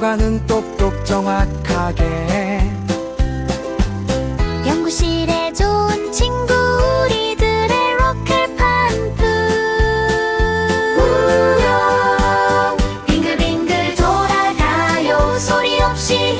들어가는 똑똑 정확하게. 연구실에 좋은 친구 우리들의 로컬 팜프 빙글빙글 돌아가요. 소리 없이